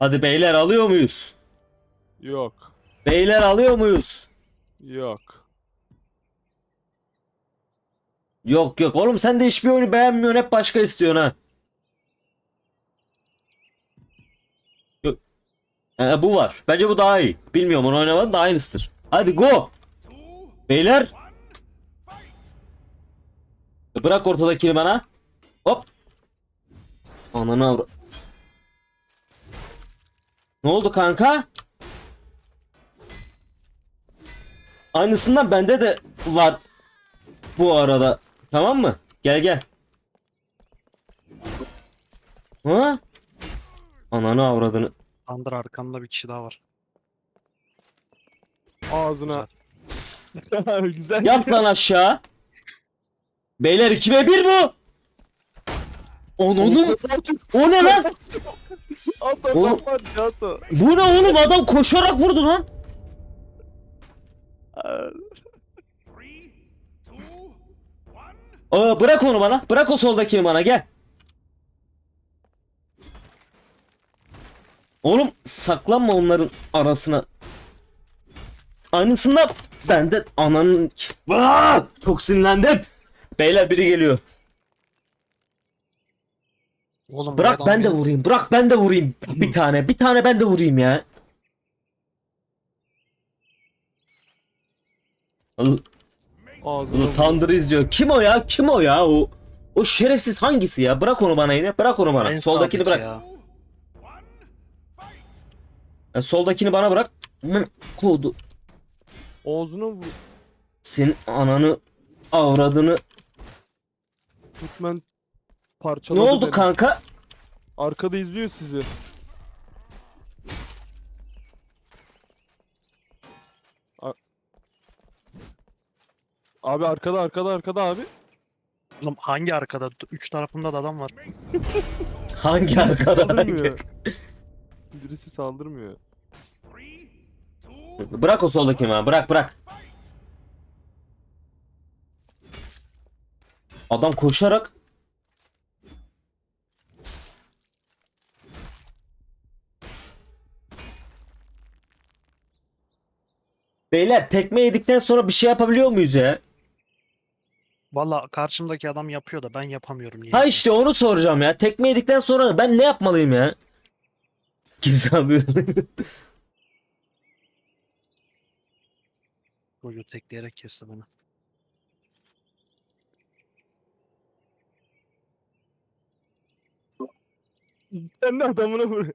Hadi beyler alıyor muyuz? Yok. Beyler alıyor muyuz? Yok. Yok yok oğlum sen de hiçbir oyunu beğenmiyorsun hep başka istiyorsun ha. Yok. Ee, bu var. Bence bu daha iyi. Bilmiyorum onu oynamadım da aynısıdır. Hadi go. Beyler. Bırak ortadakini bana. Hop. Ananı avra... Ne oldu kanka? Aynısından bende de var bu arada. Tamam mı? Gel gel. Ha? Ananı avradını. Andır arkanda bir kişi daha var. Ağzına. Güzel. Yat lan aşağı. Beyler 2 ve 1 bu. Onun o ne lan? At Oğlum. at at at at. Bu ne oğlum adam koşarak vurdu lan. Aa, bırak onu bana. Bırak o soldakini bana gel. Oğlum saklanma onların arasına. Aynısından ben de ananın... Aa, çok sinirlendim. Beyler biri geliyor. Oğlum Bırak ben de vurayım. Bırak ben de vurayım. Bir tane. Bir tane ben de vurayım ya. L- Ağzına. vur. Thunder izliyor. Kim o ya? Kim o ya? O o şerefsiz hangisi ya? Bırak onu bana yine. Bırak onu bana. En Soldakini sağdaki bırak. ya. Ya, soldakini bana bırak. Hı, Kodu. Ağzına vur. Senin ananı avradını. Hükmen Ne parçaladı oldu beni. kanka? Arkada izliyor sizi. A- Abi arkada arkada arkada abi. Oğlum hangi arkada? Üç tarafında da adam var. Hangi Birisi arkada? saldırmıyor. Birisi saldırmıyor. Bırak o soldakini bana. Bırak bırak. Adam koşarak Beyler tekme yedikten sonra bir şey yapabiliyor muyuz ya? Valla karşımdaki adam yapıyor da ben yapamıyorum. Niye? Ha işte onu soracağım ya. Tekme yedikten sonra ben ne yapmalıyım ya? Kimse anlıyor. Çocuğu tekleyerek kesti beni. Sen de adamına vur.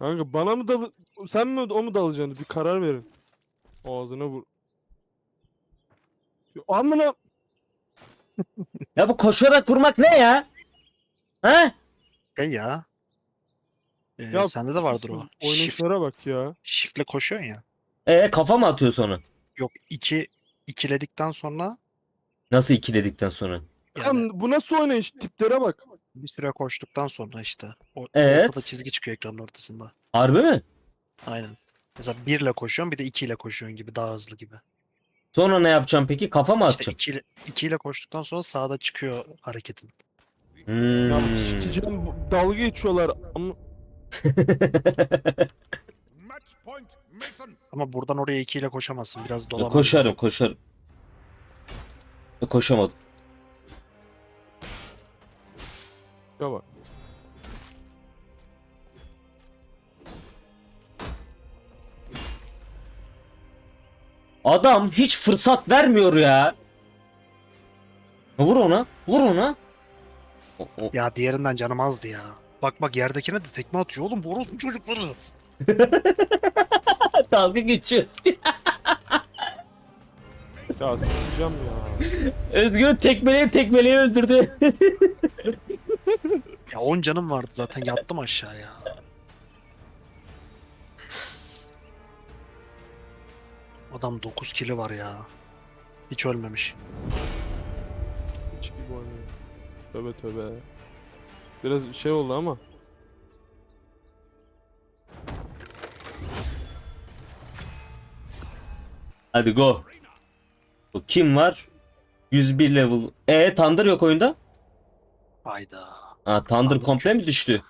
Kanka bana mı dal sen mi o mu dalacaksın? Bir karar verin. Ağzına vur. Ya Amına ya bu koşarak vurmak ne ya? Ha? Şey ya. Ee, Ya sende de vardır o. Shift, oynayışlara bak ya. shift'le koşuyorsun ya. E kafa mı atıyor sonra? Yok iki ikiledikten sonra Nasıl iki dedikten sonra? yani Lan bu nasıl oynayış? Tiplere bak. Bir süre koştuktan sonra işte. O, Evet. Ortada çizgi çıkıyor ekranın ortasında. Harbi mi? Aynen. Mesela birle koşuyorsun bir de ikiyle koşuyorsun gibi daha hızlı gibi. Sonra ne yapacağım peki? Kafa mı İşte atacağım? ikiyle, ikiyle koştuktan sonra sağda çıkıyor hareketin. Hmm. Ya sikeceğim bu- dalga geçiyorlar. Ama Match point Mason. Ama buradan oraya ikiyle koşamazsın. Biraz dolanman koşarım koşarım. E, Koşamadım. Bak. Adam hiç fırsat vermiyor ya. Vur ona. Vur ona. O- o- Ya diğerinden canım azdı ya. Bak bak yerdekine de tekme atıyor oğlum bu orospu çocukları. Dalga geçiyoruz. Ya sikeceğim ya. Özgür tekmeleye tekmeleye öldürdü. Ya 10 canım vardı zaten yattım aşağıya. Adam 9 kili var ya. Hiç ölmemiş. Hiç gibi oynuyor. Tövbe tövbe. Biraz şey oldu ama. Hadi go. Bu kim var? 101 level. E Thunder yok oyunda. Hayda. Ha Thunder Thunder komple mi düştü.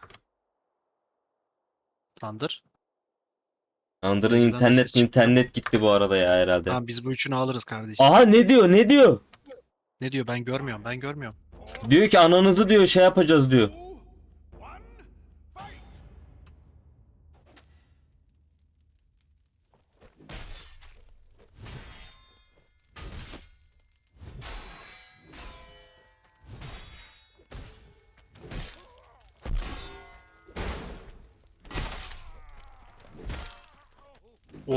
Thunder. Thunder'ın internet internet gitti bu arada ya herhalde. Tamam biz bu üçünü alırız kardeşim. Aha ne diyor ne diyor? Ne diyor ben görmüyorum ben görmüyorum. Diyor ki ananızı diyor şey yapacağız diyor.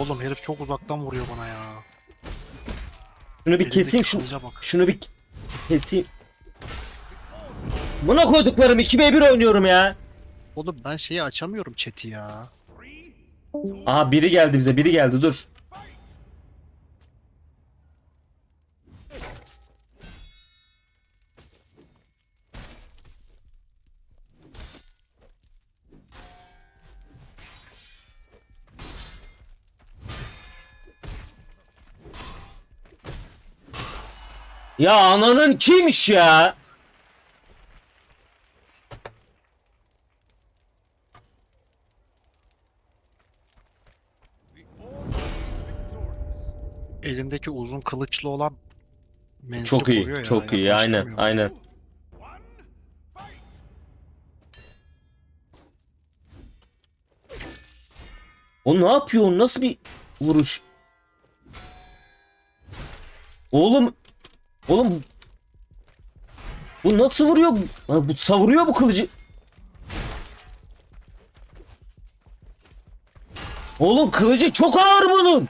Oğlum herif çok uzaktan vuruyor bana ya. Şunu bir keseyim şunu. bak. Şunu bir keseyim. Buna koyduklarım 2v1 oynuyorum ya. Oğlum ben şeyi açamıyorum chat'i ya. Aha biri geldi bize biri geldi dur. Ya ananın kimmiş ya? Elindeki uzun kılıçlı olan menzili Çok iyi, koruyor ya, çok iyi. Aynen, yaklaştıramıyorum. aynen. O ne yapıyor? O Nasıl bir vuruş? Oğlum Oğlum Bu nasıl vuruyor? Ha, Bu savuruyor bu kılıcı. Oğlum kılıcı çok ağır bunun.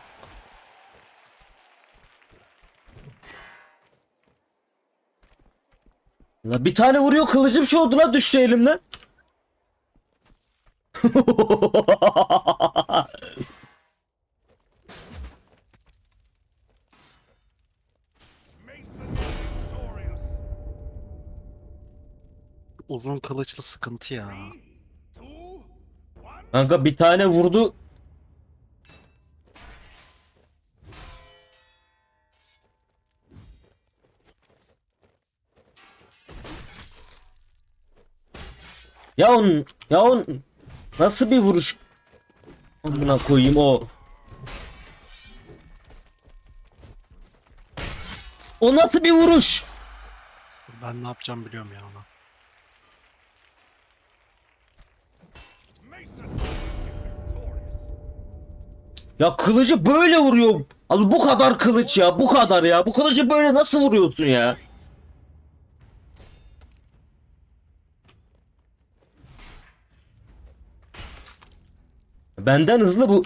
La bir tane vuruyor kılıcı bir şey oldu la düştü elimden. Uzun kılıçlı sıkıntı ya. Kanka bir tane vurdu. Ya on, ya on nasıl bir vuruş? Amına koyayım o. O nasıl bir vuruş? Ben ne yapacağım biliyorum ya ona. Ya kılıcı böyle vuruyor. Abi bu kadar kılıç ya, bu kadar ya. Bu kılıcı böyle nasıl vuruyorsun ya? Benden hızlı bu.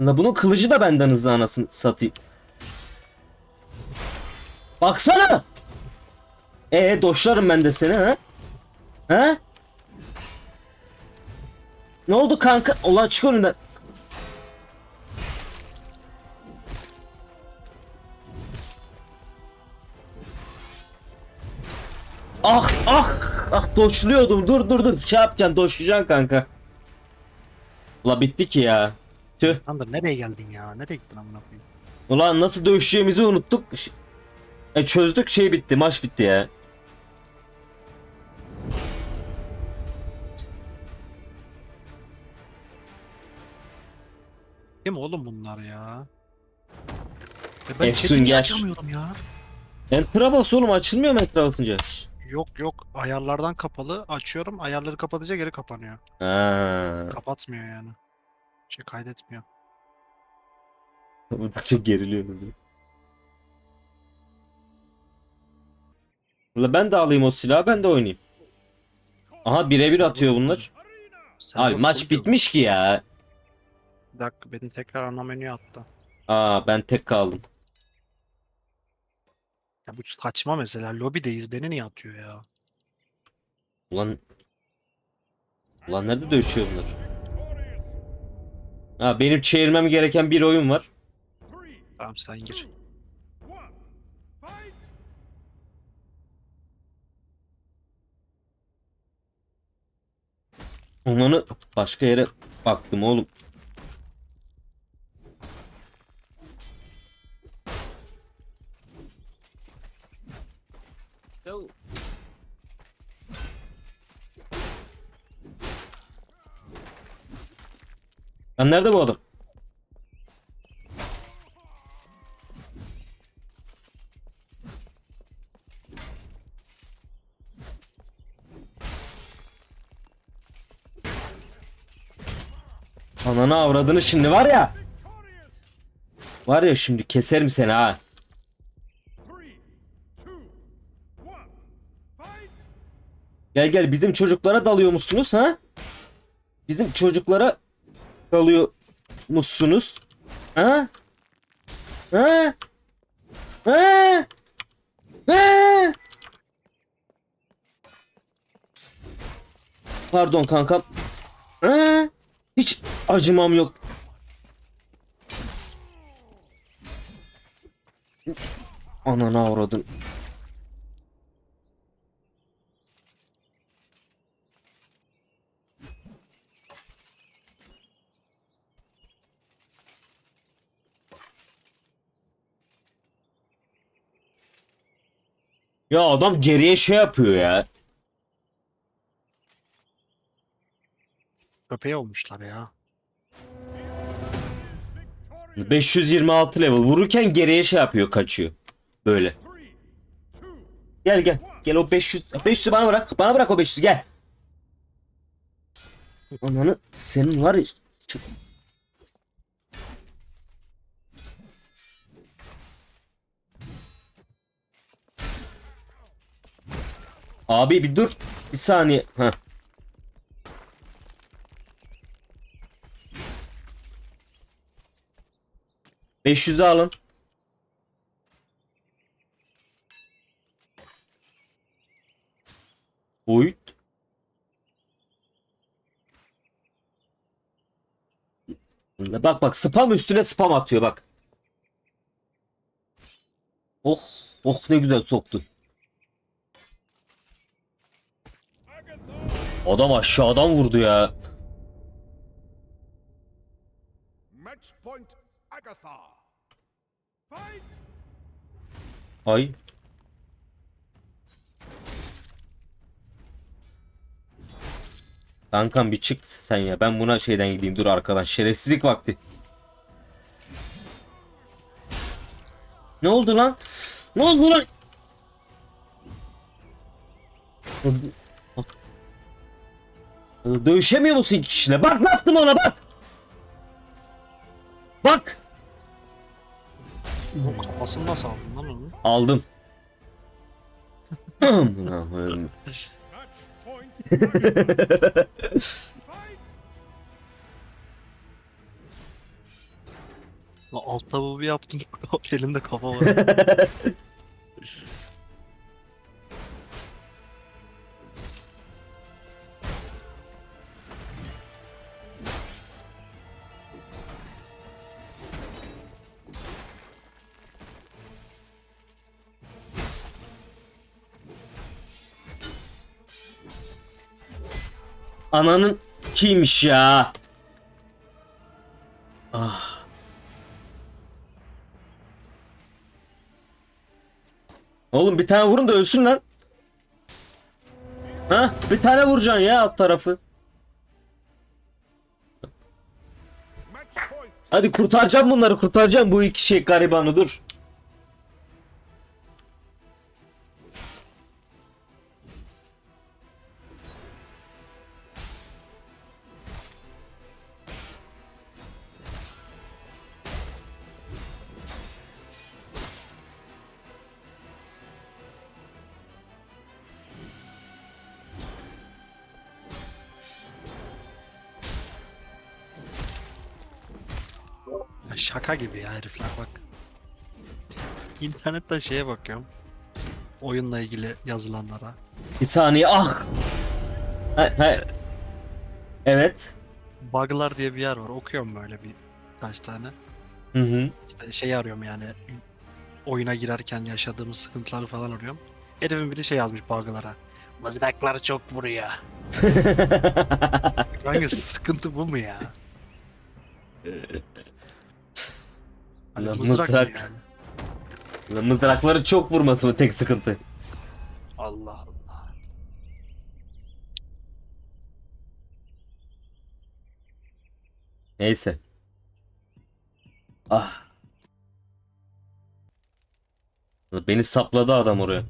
La bunun kılıcı da benden hızlı anasını satayım. Baksana. Ee doşlarım ben de seni ha? Ha? Ne oldu kanka? Ulan çık önünden. Ah ah ah doşluyordum. Dur dur dur. Şey yapacaksın doşlayacaksın kanka. Ula bitti ki ya. Tüh. Thunder nereye geldin ya? Nereye gittin amına koyayım? Ulan nasıl dövüşeceğimizi unuttuk. E çözdük şey bitti. Maç bitti ya. Kim oğlum bunlar ya? Ya ben Efsun chat'i niye açamıyorum ya? Enter'a bas oğlum açılmıyor mu ekran basınca? Yok yok ayarlardan kapalı açıyorum ayarları kapatınca geri kapanıyor. Ha. Kapatmıyor yani. Şey kaydetmiyor. Vurdukça geriliyor. Ula ben de alayım o silahı ben de oynayayım. Aha birebir atıyor bunlar. Sen Abi bak maç bitmiş ki ya. Bir dakika beni tekrar ana menüye attı. Aa ben tek kaldım. Ya bu saçma mesela lobideyiz beni niye atıyor ya? Ulan Ulan nerede dövüşüyor bunlar? Ha benim çevirmem gereken bir oyun var. Tamam sen gir. Onları başka yere baktım oğlum. Lan nerede bu adam? Ananı avradını şimdi var ya. Var ya şimdi keserim seni ha. Gel gel bizim çocuklara dalıyor musunuz ha? Bizim çocuklara dalıyor musunuz? Ha? Ha? Ha? Ha? Pardon kankam. Ha? Hiç acımam yok. Ananı avradın. Ya adam geriye şey yapıyor ya. Köpeği olmuşlar ya. Victorious. 526 level vururken geriye şey yapıyor kaçıyor. Böyle. Gel gel. Gel o 500 500'ü bana bırak. Bana bırak o 500'ü gel. Ananı senin var ya. Abi bir dur. Bir saniye. Ha. Beş yüzü alın. Boyut. Bak bak spam üstüne spam atıyor bak. Oh oh ne güzel soktu. Adam aşağıdan vurdu ya. Match point. Agatha. Fight. Ay. Kankam bir çık sen ya. Ben buna şeyden gideyim. Dur arkadaş. Şerefsizlik vakti. Ne oldu lan? Ne oldu lan? Dövüşemiyor musun iki kişiyle? Bak ne yaptım ona bak. Bak. O kafasını nasıl aldın lan onu? Aldım. Lan alt tabu bir yaptım. Elimde kafa var. Ananın kimmiş ya? Ah. Oğlum bir tane vurun da ölsün lan. Ha? Bir tane vuracaksın ya alt tarafı. Hadi kurtaracağım bunları kurtaracağım bu iki şey garibanı dur. Şaka gibi ya herifler bak. İnternette şeye bakıyorum. Oyunla ilgili yazılanlara. Bir saniye ah. Ha, ha. Evet. Bug'lar diye bir yer var. Okuyorum böyle bir kaç tane. Hı hı. İşte şey arıyorum yani. Oyuna girerken yaşadığımız sıkıntıları falan arıyorum. Herifin biri şey yazmış bug'lara. Mızraklar çok vuruyor. Kanka sıkıntı bu mu ya? Hani Lan mızrak mı mızrak. yani? Lan Mızrakları çok vurması mı tek sıkıntı? Allah Allah. Neyse. Ah. Beni sapladı adam oraya.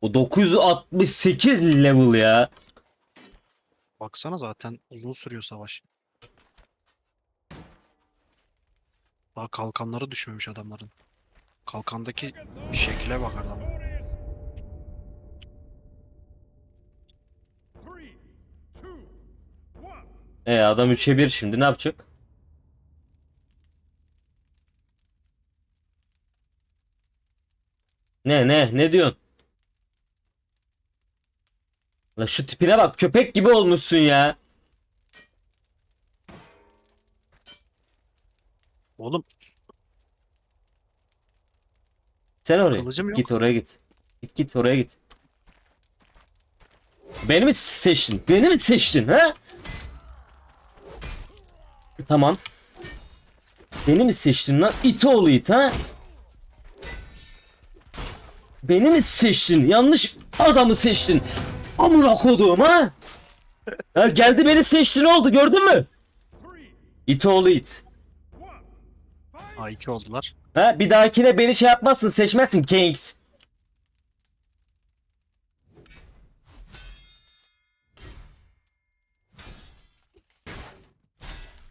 O 968 level ya. Baksana zaten uzun sürüyor savaş. Daha kalkanları düşmemiş adamların. Kalkandaki şekle bak adam. E adam 3'e 1 şimdi ne yapacak? Ne ne ne diyorsun? La şu tipine bak köpek gibi olmuşsun ya. Oğlum Sen oraya. Kılıcım yok. Git oraya git. Git git oraya git. Beni mi seçtin? Beni mi seçtin ha? Tamam. Beni mi seçtin lan? İt oğlu it ha? Beni mi seçtin? Yanlış adamı seçtin. Amına koduğum ha? ha? Geldi beni seçti ne oldu gördün mü? İt oğlu it. One. A2 oldular. Ha bir dahakine beni şey yapmazsın seçmezsin Kings.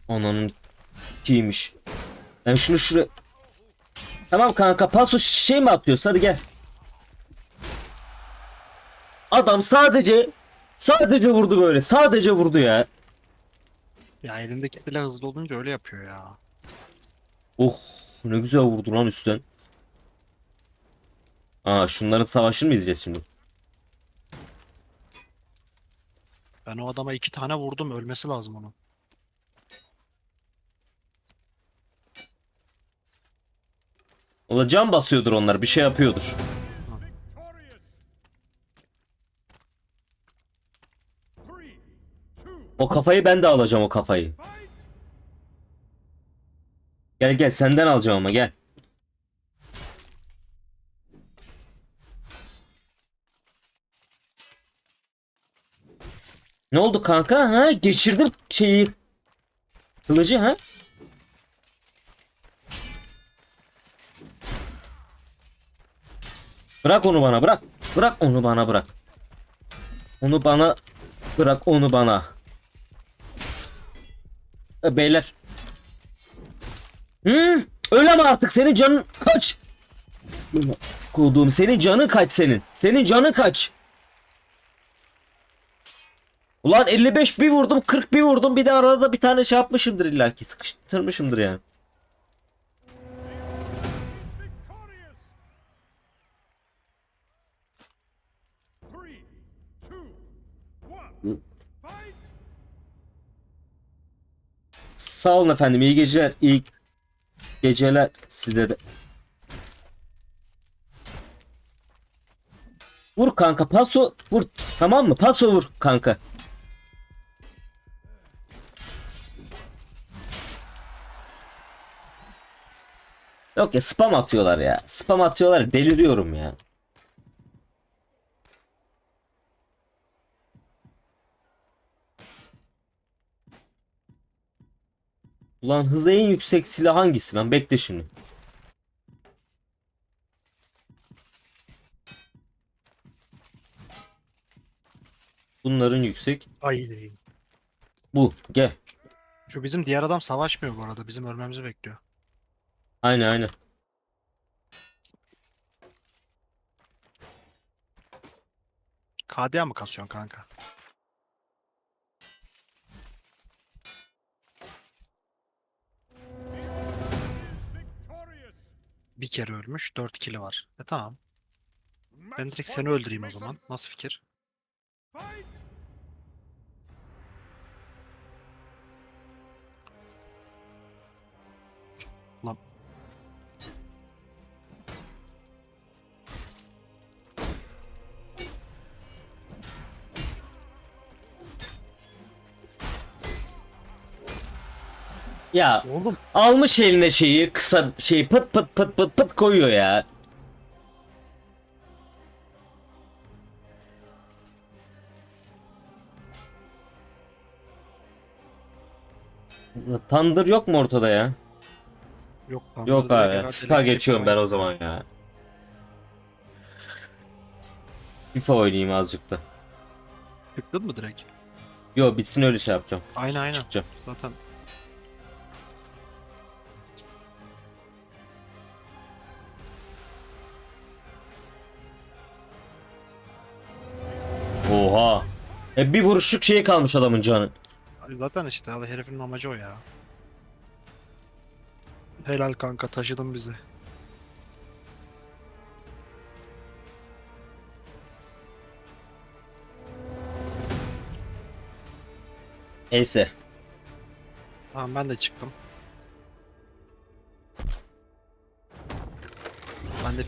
Ananın kiymiş. Ben şunu şuraya... Tamam kanka paso şey mi atıyorsun hadi gel. Adam sadece sadece vurdu böyle sadece vurdu ya. Ya elindeki silah hızlı olunca öyle yapıyor ya. Oh ne güzel vurdu lan üstten. Aa şunların savaşını mı izleyeceğiz şimdi? Ben o adama iki tane vurdum ölmesi lazım onun. Ola can basıyordur onlar bir şey yapıyordur. O kafayı ben de alacağım o kafayı. Gel gel senden alacağım ama gel. Ne oldu kanka ha? Geçirdim şeyi. Kılıcı ha? Bırak onu bana bırak. Bırak onu bana bırak. Onu bana bırak onu bana. Beyler Hı? Öyle mi artık senin canın kaç? Koduğum senin canın kaç senin? Senin canın kaç? Ulan 55 bir vurdum 40 bir vurdum bir de arada bir tane şey yapmışımdır illaki sıkıştırmışımdır yani. Sağ olun efendim iyi geceler iyi geceler size de. Vur kanka paso vur tamam mı paso vur kanka. Yok ya spam atıyorlar ya. Spam atıyorlar deliriyorum ya. Ulan hızlı en yüksek silah hangisi lan? Bekle şimdi. Bunların yüksek. Ay. Bu. Gel. Şu bizim diğer adam savaşmıyor bu arada. Bizim ölmemizi bekliyor. Aynen aynen. KDA mı kasıyorsun kanka? Bir kere ölmüş. 4 kili var. E tamam. Ben direkt seni öldüreyim o zaman. Nasıl fikir? Lan. Ya Oğlum almış eline şeyi kısa şey pıt pıt pıt pıt pıt koyuyor ya. Thunder yok mu ortada ya? Yok lan. Yok burada abi. FIFA elektrik geçiyorum ben o zaman ya. FIFA oynayayım azıcık da. Tıkladın mı direkt? Yo bitsin öyle şey yapacağım. Aynen aynen. Çıkacağım. Zaten E bir vuruşluk şeye kalmış adamın canı. Zaten işte al herifin amacı o ya. Helal kanka taşıdın bizi. Neyse. Tamam ben de çıktım. Ben de